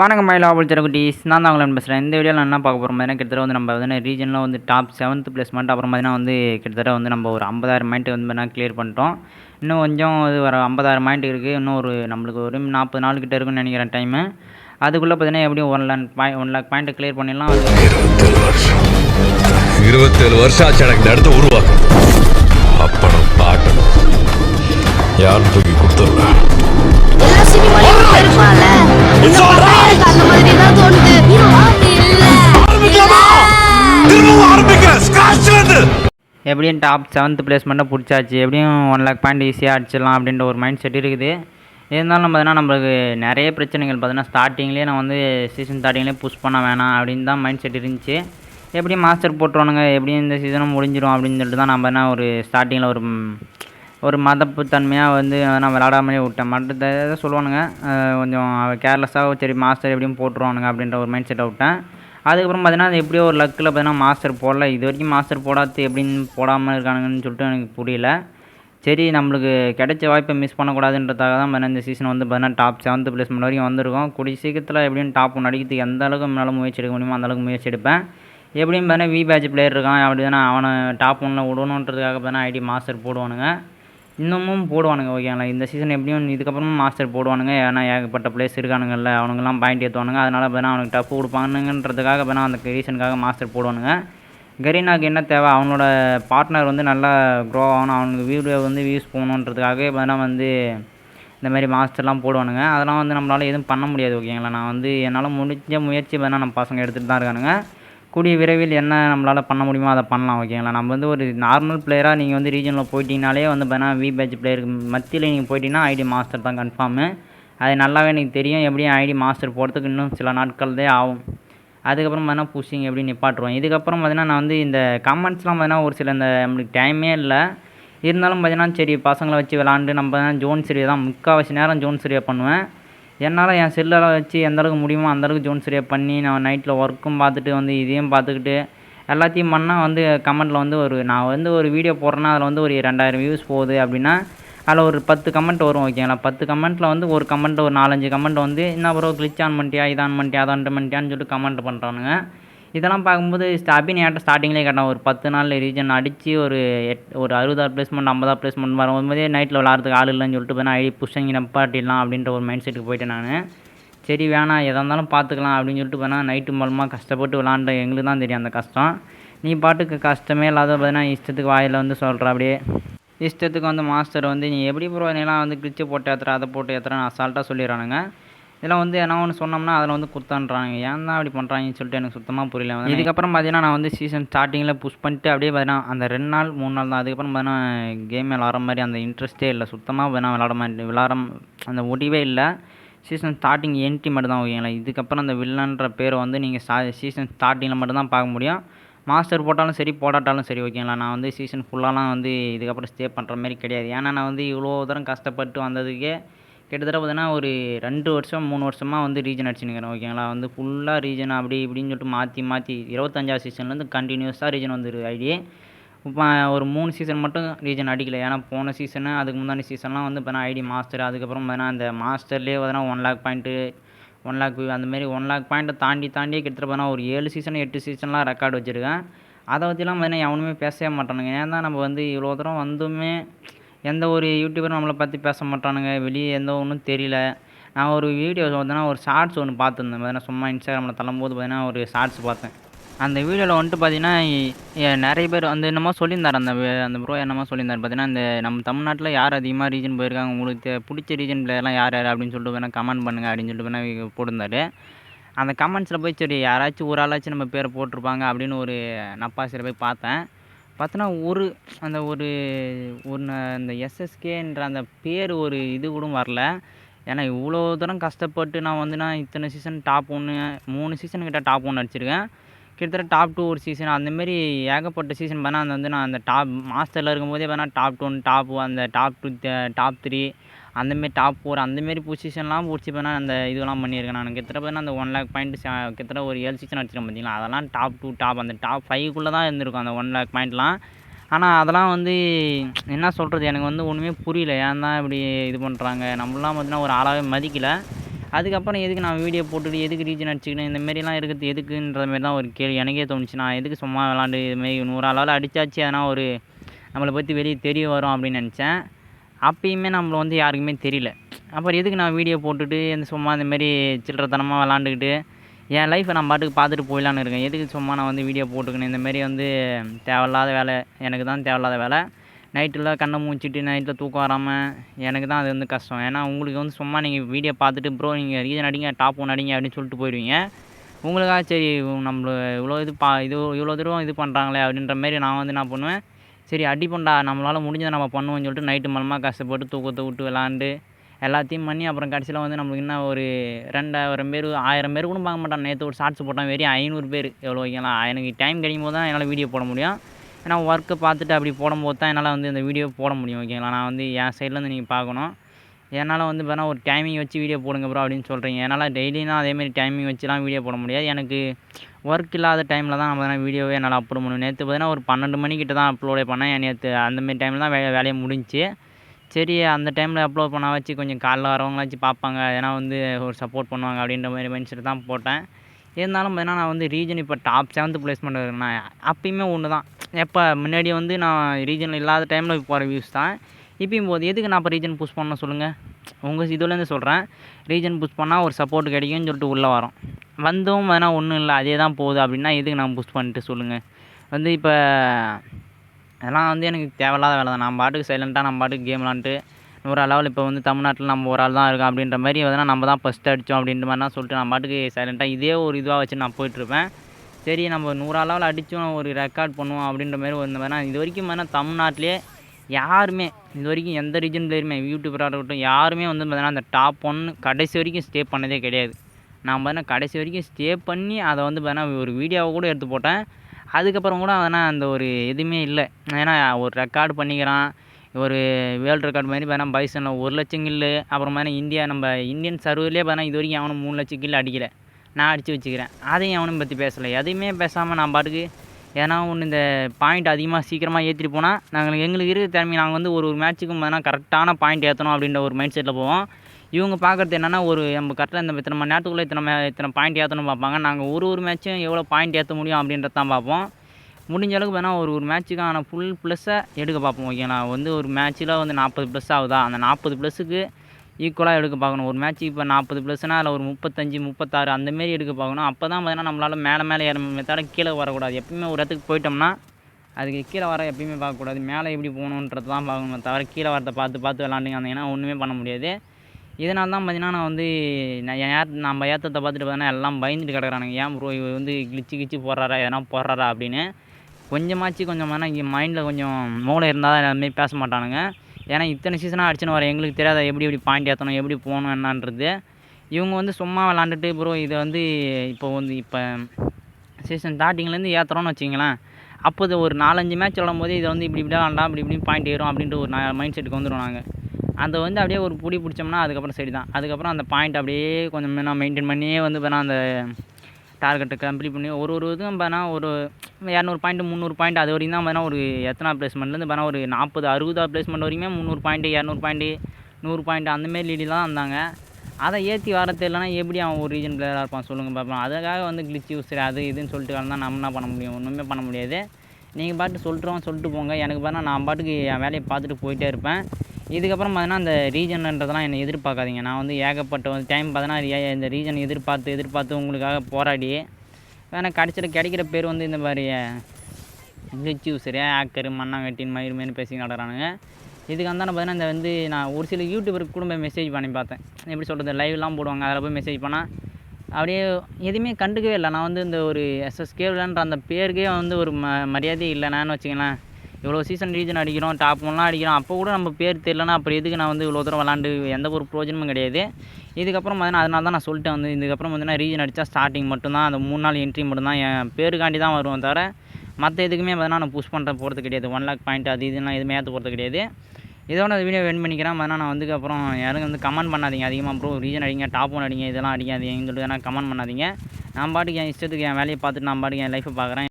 வணக்கம் மயிலா புளிச்சர குட்டீஸ் நான் தான் உங்களை பேசுகிறேன் இந்த வீடியோவில் நான் என்ன பார்க்க போகிறோம் பார்த்தீங்கன்னா கிட்டத்தட்ட வந்து நம்ம வந்து ரீஜனில் வந்து டாப் செவன்த் பிளேஸ்மெண்ட் அப்புறம் பார்த்தீங்கன்னா வந்து கிட்டத்தட்ட வந்து நம்ம ஒரு ஐம்பதாயிரம் மைண்ட் வந்து பார்த்தீங்கன்னா கிளியர் பண்ணிட்டோம். இன்னும் கொஞ்சம் இது வர ஐம்பதாயிரம் மைண்ட் இருக்குது இன்னும் ஒரு நம்மளுக்கு ஒரு நாற்பது நாள் கிட்ட இருக்குன்னு நினைக்கிறேன் டைமு அதுக்குள்ளே பார்த்தீங்கன்னா எப்படியும் ஒன் லேக் பாய் ஒன் லேக் பாயிண்ட் கிளியர் பண்ணிடலாம். அது இருபத்தேழு வருஷம். ஆச்சு எனக்கு இந்த இடத்த உருவாக்கு. அப்பனும் பாட்டனும். யாரும் தூக்கி கொடுத்துடல. அந்த மாதிரி தான் தோணுது எப்படியும் டாப் செவன்த் பிளேஸ்மெண்ட்டை பிடிச்சாச்சு. எப்படியும் ஒன் லேக் பாயிண்ட் ஈஸியாக அடிச்சிடலாம் அப்படின்ற ஒரு மைண்ட் செட் இருக்குது. இருந்தாலும் பார்த்தீங்கன்னா நம்மளுக்கு நிறைய பிரச்சனைகள் பார்த்தீங்கன்னா ஸ்டார்டிங்லேயே நான் வந்து சீசன் ஸ்டார்டிங்லேயே புஷ் பண்ண வேணாம் அப்படின்னு தான் மைண்ட் செட் இருந்துச்சு. எப்படியும் மாஸ்டர் போட்டுருவானுங்க. எப்படியும் இந்த சீசனும் முடிஞ்சிடும் அப்படின்னு சொல்லிட்டு தான் நம்ம என்ன ஒரு ஸ்டார்டிங்கில் ஒரு ஒரு மதப்பு தன்மையாக வந்து நான் விளாடாமலே விட்டேன். மற்ற இதை சொல்லுவானுங்க கொஞ்சம் கேர்லெஸ்ஸாக சரி மாஸ்டர் எப்படியும் போட்டுருவானுங்க அப்படின்ற ஒரு மைண்ட் செட்டை விட்டேன். அதுக்கப்புறம் பார்த்தீங்கன்னா அது எப்படியோ ஒரு லக்கில் பார்த்தீங்கன்னா மாஸ்டர் போடல. இது வரைக்கும் மாஸ்டர் போடாது எப்படின்னு போடாமல் இருக்கானுங்கன்னு சொல்லிட்டு எனக்கு புரியல. சரி நம்மளுக்கு கிடைச்ச வாய்ப்பை மிஸ் பண்ணக்கூடாதுன்றதாக தான் பார்த்தீங்கன்னா இந்த சீசன் வந்து பார்த்தீங்கன்னா டாப் செவன்த் பிளேஸ்மெண்ட் வரைக்கும் வந்திருக்கோம். கூடிய சீக்கிரத்தில் எப்படியும் டாப் ஒன்று அடிக்கிறதுக்கு எந்த அளவுக்கு என்னால் முயற்சி எடுக்க முடியுமோ அந்தளவுக்கு முயற்சி எடுப்பேன். எப்படியும் பார்த்தீங்கன்னா வி பேட்ச் பிளேயர் இருக்கான் அப்படி தானே அவனை டாப் ஒன்றில் விடணுன்றதுக்காக பார்த்தீங்கன்னா ஐடி மாஸ்டர் போடுவானுங்க. இன்னமும் போடுவானுங்க ஓகேங்களா இந்த சீசன் எப்படியும் இதுக்கப்புறமும் மாஸ்டர் போடுவானுங்க. ஏன்னா ஏகப்பட்ட பிளேஸ் இருக்கானுங்கல்ல அவனுங்கெல்லாம் பாயிண்ட் ஏற்றுவானுங்க அதனால் பார்த்தீங்கன்னா அவனுக்கு டஃப் கொடுப்பானுங்கன்றதுக்காக பார்த்தீங்கன்னா அந்த ரீசனுக்காக மாஸ்டர் போடுவானுங்க. கரீனாக்கு என்ன தேவை? அவனோட பார்ட்னர் வந்து நல்லா க்ரோ ஆகணும். அவனுக்கு வீடியோ வந்து வியூஸ் போகணுன்றதுக்காக பார்த்தீங்கன்னா வந்து இந்த மாதிரி மாஸ்டர்லாம் போடுவானுங்க. அதெல்லாம் வந்து நம்மளால் எதுவும் பண்ண முடியாது ஓகேங்களா நான் வந்து என்னால் முடிஞ்ச முயற்சி பார்த்தீங்கன்னா நம்ம பசங்க எடுத்துகிட்டு தான் இருக்கானுங்க. கூடிய விரைவில் என்ன நம்மளால் பண்ண முடியுமோ அதை பண்ணலாம் ஓகேங்களா நம்ம வந்து ஒரு நார்மல் பிளேயராக நீங்கள் வந்து ரீஜனில் போயிட்டீங்கனாலே வந்து பார்த்தீங்கன்னா வி பேட்ச் பிளேயருக்கு மத்தியில் நீங்கள் போயிட்டீங்கன்னா ஐடி மாஸ்டர் தான் கன்ஃபார்மு அது நல்லாவே எனக்கு தெரியும். எப்படியும் ஐடி மாஸ்டர் போகிறதுக்கு இன்னும் சில நாட்கள் தான் ஆகும். அதுக்கப்புறம் பார்த்தீங்கன்னா புஷிங் எப்படி நிப்பாட்டுருவோம் இதுக்கப்புறம் பார்த்தீங்கன்னா நான் வந்து இந்த கமெண்ட்ஸ்லாம் பார்த்தீங்கன்னா ஒரு சில இந்த நம்மளுக்கு டைமே இல்லை. இருந்தாலும் பார்த்தீங்கன்னா சரி பசங்களை வச்சு விளாண்டு நம்ம ஜோன் சரியை தான் முக்கால்வாசி நேரம் ஜோன் சரியை பண்ணுவேன். என்னால் என் செல்லெல்லாம் வச்சு எந்த அளவுக்கு முடியுமோ அந்த அளவுக்கு ஜோன் சரியாக பண்ணி நான் நைட்டில் ஒர்க்கும் பார்த்துட்டு வந்து இதையும் பார்த்துக்கிட்டு எல்லாத்தையும் பண்ணால் வந்து கமெண்ட்டில் வந்து ஒரு நான் வந்து ஒரு வீடியோ போடுறேன்னா அதில் வந்து ஒரு ரெண்டாயிரம் வியூஸ் போகுது அப்படின்னா அதில் ஒரு பத்து கமெண்ட் வரும் ஓகேங்களா பத்து கமெண்ட்டில் வந்து ஒரு கமெண்ட் ஒரு நாலஞ்சு கமெண்ட் வந்து என்ன ப்ரோ கிளிச் ஆன் பண்ணிட்டியா? இதான் பண்ணிட்டியா? அதான் பண்ணிட்டியான்னு சொல்லிட்டு கமெண்ட் பண்ணுறானுங்க இதெல்லாம் பார்க்கும்போது அபின் ஏட்ட ஸ்டார்டிங்லேயே கேட்டான் ஒரு பத்து நாளில் ரீஜன் அடித்து ஒரு எட் ஒரு அறுபதாறு பிளேஸ்மெண்ட் ஐம்பதாறு பிளேஸ்மெண்ட் வரும்போதே நைட்டில் விளாட்றதுக்கு ஆள் இல்லைன்னு சொல்லிட்டு போய் ஐடி புஷங்கி நப்பாட்டிடலாம் அப்படின்ற ஒரு மைண்ட் செட்டுக்கு போயிட்டேன் நான். சரி வேணாம் எதாக இருந்தாலும் பார்த்துக்கலாம் அப்படின்னு சொல்லிட்டு போனால் நைட்டு மூலமாக கஷ்டப்பட்டு விளாண்ட எங்களுக்கு தான் தெரியும் அந்த கஷ்டம். நீ பாட்டுக்கு கஷ்டமே இல்லாத பார்த்தீங்கன்னா இஷ்டத்துக்கு வாயில் வந்து சொல்கிற அப்படியே. இஷ்டத்துக்கு வந்து மாஸ்டர் வந்து நீ எப்படி ப்ரோ நீலாம் வந்து கிழிச்சு போட்டு ஏற்றுற அதை போட்டு ஏற்றுறேன் அசால்ட்டாக சொல்லிடுறானுங்க. இதெல்லாம் வந்து என்ன ஒன்று சொன்னோம்னா அதில் வந்து குத்தான்றாங்க ஏன் தான் அப்படி பண்ணுறாங்கன்னு சொல்லிட்டு எனக்கு சுத்தமாக புரியல. இதுக்கப்புறம் பார்த்தீங்கன்னா நான் வந்து சீசன் ஸ்டார்டிங்கில் புஷ் பண்ணிட்டு அப்படியே பார்த்தீங்கன்னா அந்த ரெண்டு நாள் மூணு நாள் தான். அதுக்கப்புறம் பார்த்தீங்கன்னா கேம் விளாட்ற மாதிரி அந்த இன்ட்ரெஸ்ட்டே இல்லை. சுத்தமாக வேணா விளாட மாதிரி விளாட அந்த முடிவே இல்லை. சீசன் ஸ்டார்டிங் என்ட்ரி மட்டும் தான் ஓகேங்களா இதுக்கப்புறம் அந்த வில்லன்ற பேரை வந்து நீங்கள் ஸ்டா சீசன் ஸ்டார்டிங்கில் மட்டும் தான் பார்க்க முடியும். மாஸ்டர் போட்டாலும் சரி போடாட்டாலும் சரி ஓகேங்களா நான் வந்து சீசன் ஃபுல்லாலாம் வந்து இதுக்கப்புறம் ஸ்டே பண்ணுற மாதிரி கிடையாது. ஏன்னா நான் வந்து இவ்வளோ தூரம் கஷ்டப்பட்டு வந்ததுக்கே கிட்டத்தட்ட பார்த்தீங்கன்னா ஒரு ரெண்டு வருஷம் மூணு வருஷமாக வந்து ரீஜன் அடிச்சுனுக்கிறேன் ஓகேங்களா வந்து ஃபுல்லாக ரீஜன் அப்படி இப்படின்னு சொல்லிட்டு மாற்றி மாற்றி இருபத்தஞ்சாவது சீசன்லேருந்து கண்டினியூஸாக ரீஜன் வந்துரு ஐடி இப்போ ஒரு மூணு சீசன் மட்டும் ரீஜன் அடிக்கல. ஏன்னா போன சீசனு அதுக்கு முன்னாடி சீசன்லாம் வந்து பார்த்தீங்கன்னா ஐடி மாஸ்டர் அதுக்கப்புறம் பார்த்தீங்கன்னா அந்த மாஸ்டர்லேயே பார்த்தீங்கன்னா one lakh point one lakh அந்தமாரி ஒன் லேக் பாயிண்ட்டை தாண்டி தாண்டி கிட்டத்தட்ட பார்த்தீங்கன்னா ஒரு ஏழு சீசன் எட்டு சீசன்லாம் ரெக்கார்டு வச்சுருக்கேன். அதை பற்றிலாம் பார்த்தீங்கன்னா எவனுமே பேசவே மாட்டானுங்க. ஏன்னா நம்ம வந்து இவ்வளோ தூரம் வந்துமே எந்த ஒரு யூடியூபரும் நம்மளை பற்றி பேச மாட்டானுங்க. வெளியே எந்த ஒன்றும் தெரியல. நான் ஒரு வீடியோ பார்த்தோன்னா ஒரு ஷார்ட்ஸ் ஒன்று பார்த்துருந்தேன் பார்த்தீங்கன்னா சும்மா இன்ஸ்டாகிராமில் தள்ளும்போது பார்த்தீங்கன்னா ஒரு ஷார்ட்ஸ் பார்த்தேன் அந்த வீடியோவில் வந்துட்டு பார்த்தீங்கன்னா நிறைய பேர் வந்து என்னமோ சொல்லியிருந்தார். அந்த அந்த ப்ரோ என்னமோ சொல்லியிருந்தார். பார்த்தீங்கன்னா இந்த நம்ம தமிழ்நாட்டில் யார் அதிகமாக ரீஜன் போயிருக்காங்க? உங்களுக்கு பிடிச்ச ரீஜன் பிளேயர்லாம் யார் யார் அப்படின்னு சொல்லிட்டு வேணால் கமெண்ட் பண்ணுங்கள் அப்படின்னு சொல்லிட்டு வேணால் போட்டிருந்தாரு. அந்த கமெண்ட்ஸில் போய் சரி யாராச்சும் ஒரு ஆளாச்சும் நம்ம பேரை போட்டிருப்பாங்க அப்படின்னு ஒரு நப்பாசியில் போய் பார்த்தேன். பார்த்தோன்னா ஒரு அந்த ஒரு ஒன்று அந்த எஸ்எஸ்கேன்ற அந்த பேர் ஒரு இது கூட வரல. ஏன்னா இவ்வளோ தூரம் கஷ்டப்பட்டு நான் வந்து நான் இத்தனை சீசன் டாப் ஒன்று மூணு சீசன் கிட்ட டாப் ஒன்று அடிச்சிருக்கேன். கிட்டத்தட்ட டாப் டூ ஒரு சீசன் அந்தமாரி ஏகப்பட்ட சீசன் பண்ணால் அந்த வந்து நான் அந்த டாப் மாஸ்டரில் இருக்கும்போதே பண்ணால் டாப் ஒன் டாப் அந்த டாப் டூ டாப் த்ரீ அந்தமாரி டாப் ஃபோர் அந்தமாரி பொசிஷன்லாம் பிடிச்சி போனா அந்த இதெல்லாம் பண்ணியிருக்கேன் நான். கிட்டத்தட்ட பார்த்தீங்கன்னா அந்த ஒன் லேக் பாயிண்ட் கிட்டத்தட்ட ஒரு ஏழு சீசன் அடிச்சிருக்கேன் பார்த்தீங்களா? அதெல்லாம் டாப் டூ டாப் அந்த டாப் ஃபைவ்க்குள்ளே தான் இருந்திருக்கும் அந்த ஒன் லேக் பாயிண்ட்லாம் ஆனால் அதெல்லாம் வந்து என்ன சொல்கிறது எனக்கு வந்து ஒன்றுமே புரியல. ஏன் தான் இப்படி இது பண்ணுறாங்க நம்மளாம் பார்த்தீங்கன்னா ஒரு ஆளாகவே மதிக்கலை. அதுக்கப்புறம் எதுக்கு நான் வீடியோ போட்டுட்டு எதுக்கு ரீஜன் அடிச்சுக்கணும் இந்த மாரிலாம் இருக்கிறது எதுக்குன்ற மாதிரி தான் ஒரு கேள்வி எனக்கே தோணுச்சு. நான் எதுக்கு சும்மா விளாண்டு இதுமாரி நூறு அளவில் அடிச்சாச்சு எதனா ஒரு நம்மளை பற்றி வெளியே தெரிய வரும் அப்படின்னு நினச்சேன். அப்பயுமே நம்மள வந்து யாருக்குமே தெரியல. அப்புறம் எதுக்கு நான் வீடியோ போட்டுட்டு இந்த சும்மா இந்தமாரி சில்லறத்தனமாக விளாண்டுக்கிட்டு என் லைஃப்பை நான் பாட்டுக்கு பார்த்துட்டு போயிடலான்னு இருக்கேன். எதுக்கு சும்மா நான் வந்து வீடியோ போட்டுக்கணும்? இந்தமாரி வந்து தேவையில்லாத வேலை எனக்கு தான் தேவையில்லாத வேலை. நைட்டில் கண்ணை மூச்சிட்டு நைட்டில் தூக்கம் வராமல் எனக்கு தான் அது வந்து கஷ்டம். ஏன்னா உங்களுக்கு வந்து சும்மா நீங்கள் வீடியோ பார்த்துட்டு ப்ரோ நீங்கள் ரீசன் அடிங்க டாப் ஒன் அடிங்க அப்படின்னு சொல்லிட்டு போயிடுவீங்க. உங்களுக்காக சரி நம்மள இவ்வளோ இது பா இது இவ்வளோ தூரம் இது பண்ணுறாங்களே அப்படின்ற மாரி நான் வந்து என்ன பண்ணுவேன் சரி அடிப்பண்டா நம்மளால் முடிஞ்சதை நம்ம பண்ணுவோம்னு சொல்லிட்டு நைட்டு மலமாக கஷ்டப்பட்டு தூக்கத்தை விட்டு விளாண்டு எல்லாத்தையும் பண்ணி அப்புறம் கடைசியில் வந்து நம்மளுக்கு என்ன ஒரு ரெண்டாயிரம் பேர் ஆயிரம் பேர் கூட பார்க்க மாட்டான் நேற்று ஒரு ஷார்ட்ஸ் போட்டான் வெறும் ஐநூறு பேர். எவ்வளோ வைக்கலாம்? எனக்கு டைம் கிடைக்கும் போது தான் என்னால் வீடியோ போட முடியும். ஏன்னா ஒர்க்கை பார்த்துட்டு அப்படி போடும்போது தான் என்னால் வந்து இந்த வீடியோ போட முடியும் ஓகேங்களா நான் வந்து என் சைட்லேருந்து நீங்கள் பார்க்கணும். என்னால் வந்து வேணால் ஒரு டைமிங் வச்சு வீடியோ போடுங்க ப்ரோ அப்படின்னு சொல்கிறீங்க என்னால் டெய்லியும் அதேமாரி டைமிங் வச்சுலாம் வீடியோ போட முடியாது. எனக்கு ஒர்க் இல்லாத டைமில் தான் நம்ம வீடியோவே என்னால் அப்லோட் பண்ணும் நேற்று பார்த்தீங்கன்னா ஒரு பன்னெண்டு மணிக்கிட்ட தான் அப்லோடே பண்ணேன். நேற்று அந்தமாரி டைமில் தான் வே வேலையை முடிஞ்சுச்சு சரி அந்த டைமில் அப்லோட் பண்ண வச்சு கொஞ்சம் காலைல வரவங்களாச்சும் பார்ப்பாங்க. ஏன்னா வந்து ஒரு சப்போர்ட் பண்ணுவாங்க அப்படின்ற மாதிரி மைண்ட் செட் தான் போட்டேன். இருந்தாலும் பார்த்தீங்கன்னா நான் வந்து ரீஜன் இப்போ டாப் செவன்த் பிளேஸ்மெண்ட் இருக்கேன் அப்பயுமே ஒன்று தான் எப்போ முன்னாடி வந்து நான் ரீஜனில் இல்லாத டைமில் போகிற வியூஸ் தான். இப்பயும் போது எதுக்கு நான் இப்போ ரீஜன் புஷ் பண்ண சொல்லுங்கள் உங்கள் இதுலேருந்து சொல்கிறேன் ரீஜன் புஷ் பண்ணால் ஒரு சப்போர்ட் கிடைக்கும்னு சொல்லிட்டு உள்ளே வரோம். வந்தும் வேணால் ஒன்றும் இல்லை அதே தான் போகுது அப்படின்னா எதுக்கு நான் புஷ் பண்ணிட்டு சொல்லுங்கள் வந்து இப்போ அதெல்லாம் வந்து எனக்கு தேவையில்லாத வேலை தான். நம்ம பாட்டுக்கு சைலண்ட்டாக நம்ம பாட்டுக்கு கேம் விளாண்டுட்டு ஒரு அளவில் இப்போ வந்து தமிழ்நாட்டில் நம்ம ஒரு ஆள் தான் இருக்கோம் அப்படின்ற மாதிரி வந்து நம்ம தான் ஃபஸ்ட்டு அடித்தோம் அப்படின்ற மாதிரிலாம் சொல்லிட்டு நான் பாட்டுக்கு சைலண்ட்டாக இதே ஒரு இதுவாக வச்சு நான் போயிட்டுருப்பேன் சரி நம்ம நூறு அடித்தோம் ஒரு ரெக்கார்ட் பண்ணுவோம் அப்படின்ற மாதிரி ஒரு வேணா இது வரைக்கும் பார்த்தீங்கன்னா தமிழ்நாட்டிலே யாருமே இது வரைக்கும் எந்த ரீஜன் பிளேயருமே யூடியூபராக இருக்கட்டும் யாருமே வந்து பார்த்தீங்கன்னா அந்த டாப் ஒன் கடைசி வரைக்கும் ஸ்டே பண்ணதே கிடையாது. நான் பார்த்தீங்கன்னா கடைசி வரைக்கும் ஸ்டே பண்ணி அதை வந்து பார்த்தீங்கன்னா ஒரு வீடியோவை கூட எடுத்து போட்டேன். அதுக்கப்புறம் கூட அதனால் அந்த ஒரு எதுவுமே இல்லை. ஏன்னா ஒரு ரெக்கார்டு பண்ணிக்கிறான். ஒரு வேர்ல்டு ரெக்கார்டு மாதிரி பார்த்தா பைசனில் ஒரு லட்சம் கில்லு அப்புறமா இந்தியா நம்ம இந்தியன் சர்வர்லேயே பார்த்தா இது வரைக்கும் அவனும் மூணு லட்சம் கில்லு அடிக்கலை. நான் அடித்து வச்சுக்கிறேன். அதையும் அவனும் பற்றி பேசலை. எதையுமே பேசாமல் நான் பாட்டுக்கு ஏன்னா ஒன்று இந்த பாயிண்ட் அதிகமாக சீக்கிரமாக ஏற்றிட்டு போனால் நாங்கள் எங்களுக்கு இருக்கிற திறமை நாங்கள் வந்து ஒரு ஒரு மேட்ச்சுக்கும் பார்த்தீங்கன்னா கரெக்டான பாயிண்ட் ஏற்றணும் அப்படின்ற ஒரு மைண்ட் செட்டில் போவோம். இவங்க பார்க்குறது என்னென்னா ஒரு நம்ம கரெக்டாக இந்த இத்தனை மணி நேரத்துக்குள்ளே இத்தனை இத்தனை பாயிண்ட் ஏற்றணும் பார்ப்பாங்க. நாங்கள் ஒரு ஒரு மேட்ச்சும் எவ்வளோ பாயிண்ட் ஏற்ற முடியும் அப்படின்றத தான் பார்ப்போம். முடிஞ்ச அளவுக்கு வேணால் ஒரு ஒரு மேட்ச்சுக்கான ஃபுல் ப்ளஸ்ஸை எடுக்க பார்ப்போம். ஓகேங்களா? வந்து ஒரு மேட்ச்சில் வந்து நாற்பது ப்ளஸ் ஆகுதா? அந்த நாற்பது ப்ளஸ்ஸுக்கு ஈக்குவலாக எடுக்க பார்க்கணும். ஒரு மேட்ச் இப்போ நாற்பது ப்ளஸ்னால் அதில் ஒரு முப்பத்தஞ்சு முப்பத்தாறு அந்தமாரி எடுக்க பார்க்கணும். அப்போ தான் பார்த்தீங்கன்னா நம்மளால் மேலே மேலே ஏற தவிர கீழே வரக்கூடாது. எப்பயுமே ஒரு இடத்துக்கு போயிட்டோம்னா அதுக்கு கீழே வர எப்பயுமே பார்க்கக்கூடாது. மேலே எப்படி போகணுன்றது தான் பார்க்கணும் தவிர கீழே வரத பார்த்து பார்த்து விளாண்டுங்க வந்தீங்கன்னா ஒன்றுமே பண்ண முடியாது. இதனால தான் பார்த்தீங்கன்னா நான் வந்து நான் ஏ நம்ம ஏற்றத்தை பார்த்துட்டு பார்த்தீங்கன்னா எல்லாம் பயந்துட்டு கிடக்குறானுங்க. ஏன் ப்ரோ இவர் வந்து கிழிச்சு கிழிச்சு போடுறாரா? எதனா போடுறாரா அப்படின்னு. கொஞ்சமாச்சு கொஞ்சம் இங்கே மைண்டில் கொஞ்சம் மூளை இருந்தால் தான் எல்லாமே பேச மாட்டானுங்க. ஏன்னா இத்தனை சீசனாக அடிச்சுன்னு வர எங்களுக்கு தெரியாத எப்படி எப்படி பாயிண்ட் ஏற்றணும் எப்படி போகணும் என்னன்றது. இவங்க வந்து சும்மா விளாண்டுட்டு ப்ரோ இதை வந்து இப்போ வந்து இப்போ சீசன் ஸ்டார்டிங்லேருந்து ஏற்றுறோன்னு வச்சிங்களேன் அப்போ இது ஒரு நாலஞ்சு மேட்ச் விளாடும் போது இதை வந்து இப்படி இப்படி விளாண்டா இப்படி இப்படி பாயிண்ட் ஏறும் அப்படின்ற ஒரு மைண்ட் செட்டுக்கு வந்துடும் நாங்கள் அந்த வந்து அப்படியே ஒரு புடி பிடிச்சோம்னா அதுக்கப்புறம் சரி தான் அதுக்கப்புறம் அந்த பாயிண்ட் அப்படியே கொஞ்சம் நான் மெயின்டைன் பண்ணியே வந்து வேணால் அந்த டார்கெட்டை கம்ப்ளீட் பண்ணி ஒரு ஒரு இதுவும் பார்த்தா ஒரு இரநூறு பாயிண்ட் முந்நூறு பாயிண்ட் அது வரைக்கும் தான் பார்த்தீங்கன்னா ஒரு எத்தனை ப்ளேஸ்மெண்ட்லேருந்து பார்த்தா ஒரு நாற்பது அறுபதா ப்ளேஸ்மெண்ட் வரைக்குமே முந்நூறு பாயிண்ட் இரநூறு பாயிண்ட்டு நூறு பாயிண்ட் அந்தமாரி லீடில் தான் வந்தாங்க அதை ஏற்றி வர தெரியலனா எப்படி அவன் ஒரு ரீஜன் பிளேயராக இருப்பான் சொல்லுங்கள் பார்ப்போம் அதுக்காக வந்து கிளிச் யூஸ் அது இதுன்னு சொல்லிட்டு வந்தால் நம்ம என்ன பண்ண முடியும்? ஒன்றுமே பண்ண முடியாது. நீங்கள் பாட்டு சொல்லிட்டுருவோம் சொல்லிட்டு போங்க. எனக்கு பார்த்தா நான் பாட்டுக்கு என் வேலையை பார்த்துட்டு போயிட்டே இருப்பேன். இதுக்கப்புறம் பார்த்தீங்கன்னா அந்த ரீஜன்ன்றதெல்லாம் என்னை எதிர்பார்க்காதீங்க. நான் வந்து ஏகப்பட்ட வந்து டைம் பார்த்தீங்கன்னா இந்த ரீஜன் எதிர்பார்த்து எதிர்பார்த்து உங்களுக்காக போராடி வேணால் கடைசியில் கிடைக்கிற பேர் வந்து இந்த மாதிரி கிளிச் யூஸரு ஆக்கரு மண்ணாங்கட்டின் மயிர் மாரி பேசி நடக்கிறானுங்க. இதுக்கு வந்தால் பார்த்தீங்கன்னா இந்த வந்து நான் ஒரு சில யூடியூபருக்கு கூட போய் மெசேஜ் பண்ணி பார்த்தேன். எப்படி சொல்கிறது லைவ்லாம் போடுவாங்க அதில் போய் மெசேஜ் பண்ணால் அப்படியே எதுவுமே கண்டுக்கவே இல்லை. நான் வந்து இந்த ஒரு எஸ்எஸ்கேன்ற அந்த பேருக்கே வந்து ஒரு ம மரியாதையே இல்லை நான் வச்சுங்களேன் இவ்வளோ சீசன் ரீஜன் அடிக்கிறோம் டாப் ஒன்லாம் அடிக்கிறோம். அப்போ கூட நம்ம பேர் தெரியலனா அப்புறம் எதுக்கு நான் வந்து இவ்வளோ தூரம் விளாண்டு எந்த ஒரு ப்ரோஜனமும் கிடையாது. இதுக்கப்புறம் பார்த்தீங்கன்னா அதனால தான் நான் சொல்லிட்டேன் வந்து இதுக்கப்புறம் வந்து ரீஜன் அடித்தா ஸ்டார்டிங் மட்டும்தான் அந்த மூணு நாள் என்ட்ரி மட்டும்தான் என் பேருக்காண்டி தான் வருவோம் தவிர மற்ற எதுக்குமே பார்த்தீங்கன்னா நான் புஷ் பண்ணுற போகிறது கிடையாது. ஒன் லேக் பாயிண்ட் அது இதெல்லாம் எதுவுமே ஏற்ற போகிறது கிடையாது. இதோட அந்த வீடியோ வென் பண்ணிக்கிறேன். பார்த்தீங்கன்னா நான் வந்து அப்புறம் யாரும் வந்து கமெண்ட் பண்ணாதீங்க. அதிகமாக ப்ரோ ரீஜன் அடிங்க டாப் ஒன் அடிங்க இதெல்லாம் அடிக்காதீங்கன்னு சொல்லிட்டு கமெண்ட் பண்ணாதீங்க. நான் பாட்டுக்கு என் இஷ்டத்துக்கு என் வேலையை பார்த்துட்டு நான் பாட்டுக்கு என் லைஃப்பை பார்க்குறேன்